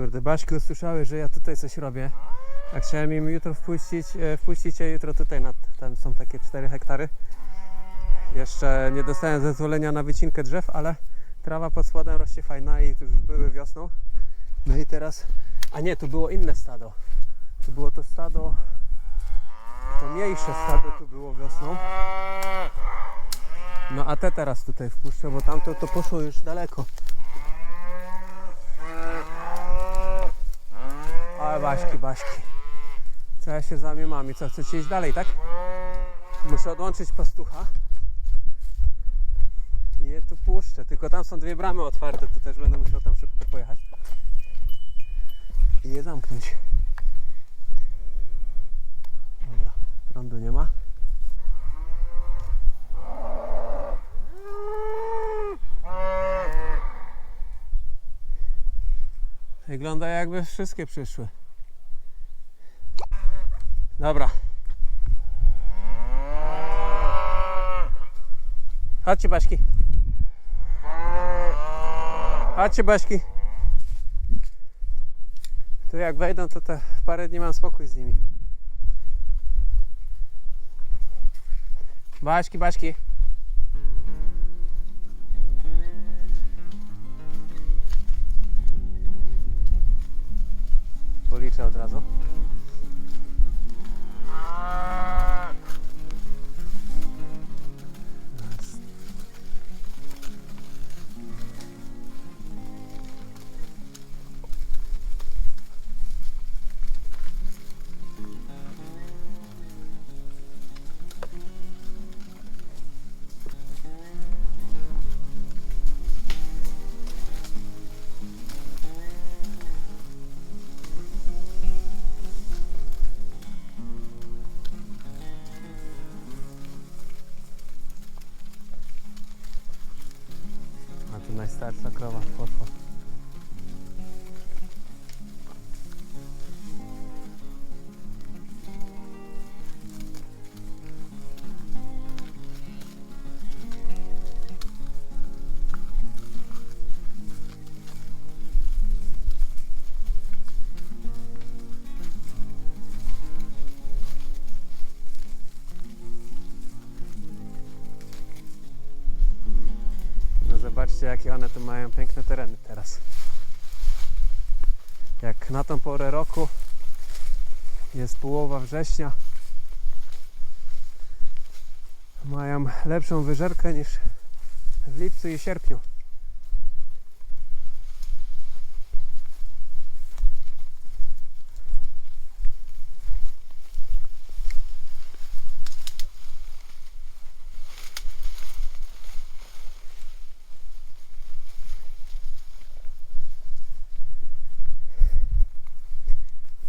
Kurde, Baśki usłyszały, że ja tutaj coś robię. A chciałem im jutro wpuścić, e, wpuścić je jutro tutaj na, tam są takie 4 hektary. Jeszcze nie dostałem zezwolenia na wycinkę drzew, ale trawa pod spodem rośnie fajna i już były wiosną. No i teraz, a nie, tu było inne stado. Tu było to stado, to mniejsze stado tu było wiosną. No a te teraz tutaj wpuszczę, bo tamto to poszło już daleko. Ale baśki, baśki. Co ja się z wami mam i co, chcecie iść dalej, tak? Muszę odłączyć pastucha. I je tu puszczę, tylko tam są dwie bramy otwarte, to też będę musiał tam szybko pojechać. I je zamknąć. Dobra, prądu nie ma. Wygląda jakby wszystkie przyszły. Dobra. Chodźcie Baśki. Chodźcie Baśki. Tu jak wejdą, to te parę dni mam spokój z nimi. Baśki, Baśki. Policzę od razu. A tu najstarsza zobaczcie jakie one tu mają piękne tereny teraz. Jak na tą porę roku jest połowa września mają lepszą wyżerkę niż w lipcu i sierpniu.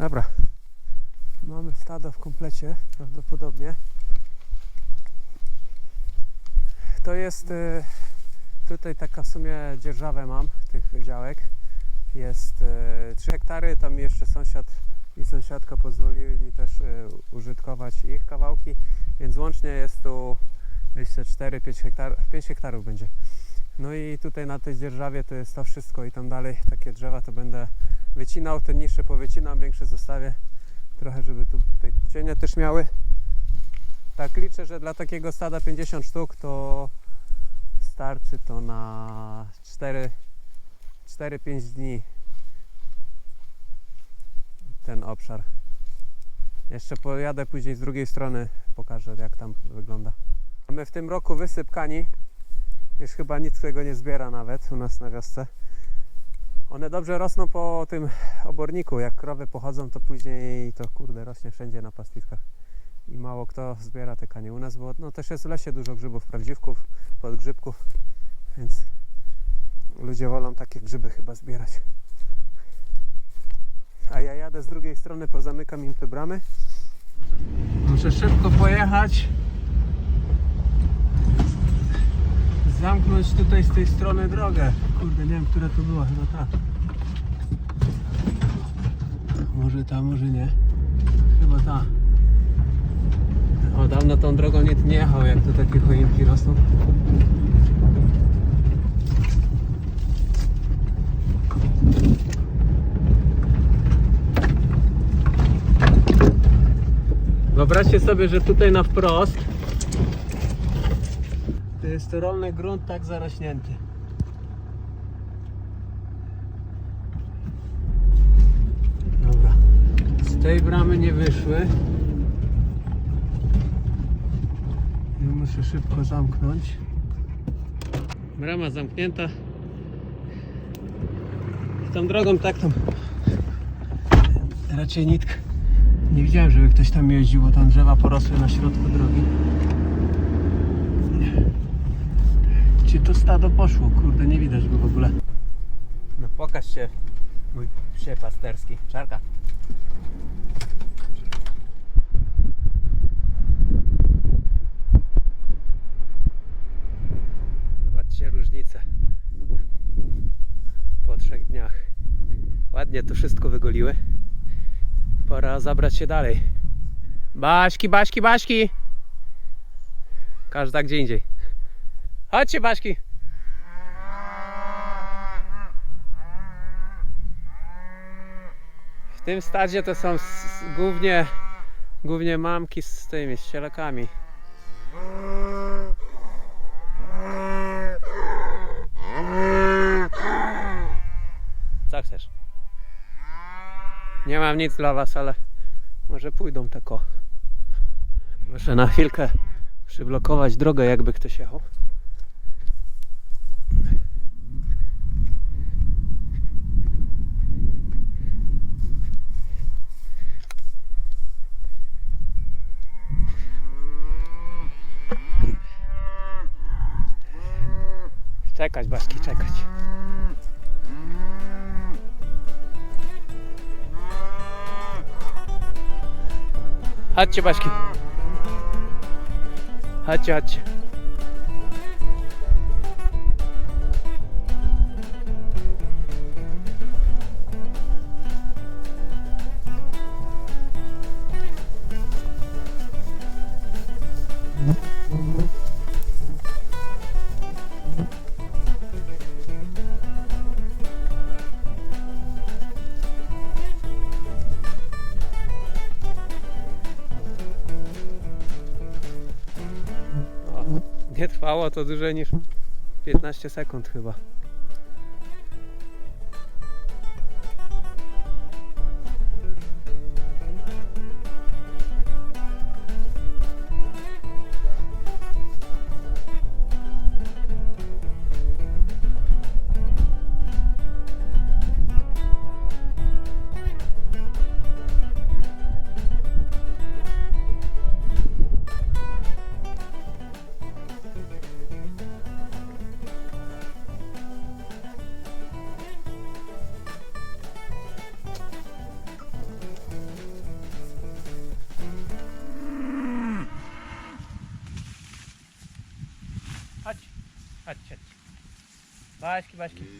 Dobra. Mamy komplecie, prawdopodobnie. To jest e, tutaj taka w sumie dzierżawę mam tych działek. Jest e, 3 hektary, tam jeszcze sąsiad i sąsiadka pozwolili też e, użytkować ich kawałki, więc łącznie jest tu myślę 4-5 hektarów, 5 hektarów będzie. No i tutaj na tej dzierżawie to jest to wszystko i tam dalej takie drzewa to będę wycinał, te niższe powycinam, większe zostawię trochę, żeby tu tutaj cienie też miały. Tak liczę, że dla takiego stada 50 sztuk to starczy to na 4 4-5 dni ten obszar. Jeszcze pojadę później z drugiej strony, pokażę jak tam wygląda. Mamy w tym roku wysyp kani. Już chyba nic tego nie zbiera nawet u nas na wiosce. One dobrze rosną po tym oborniku. Jak krowy pochodzą, to później to kurde rośnie wszędzie na pastwiskach. I mało kto zbiera te kanie u nas, bo no, też jest w lesie dużo grzybów, prawdziwków, podgrzybków, więc ludzie wolą takie grzyby chyba zbierać. A ja jadę z drugiej strony, pozamykam im te bramy. Muszę szybko pojechać. zamknąć tutaj z tej strony drogę. Kurde, nie wiem, która to była, chyba ta. Może ta, może nie. Chyba ta. O, dawno tą drogą nie, nie jechał, jak tu takie choinki rosną. Wyobraźcie sobie, że tutaj na wprost jest rolny grunt tak zarośnięty. Dobra. Z tej bramy nie wyszły. Muszę szybko zamknąć. Brama zamknięta. Tą drogą tak tam raczej nikt nie widziałem, żeby ktoś tam jeździł, bo tam drzewa porosły na środku drogi. Czy to stado poszło? Kurde, nie widać go w ogóle. No pokaż się, mój psie pasterski. Czarka. Zobaczcie różnicę po trzech dniach. Ładnie to wszystko wygoliły. Pora zabrać się dalej. Baśki, Baśki, Baśki! Każda gdzie indziej. Chodźcie, Baśki! W tym stadzie to są głównie, głównie mamki z tymi, z. Co chcesz? Nie mam nic dla was, ale może pójdą tako. Muszę na chwilkę przyblokować drogę, jakby ktoś jechał. Czekać, Baśki, czekać. Chodźcie, Baśki. Chodźcie, chodźcie. Nie trwało to dłużej niż 15 sekund chyba. Chodź, chodź, chodź. Baśki, Baśki.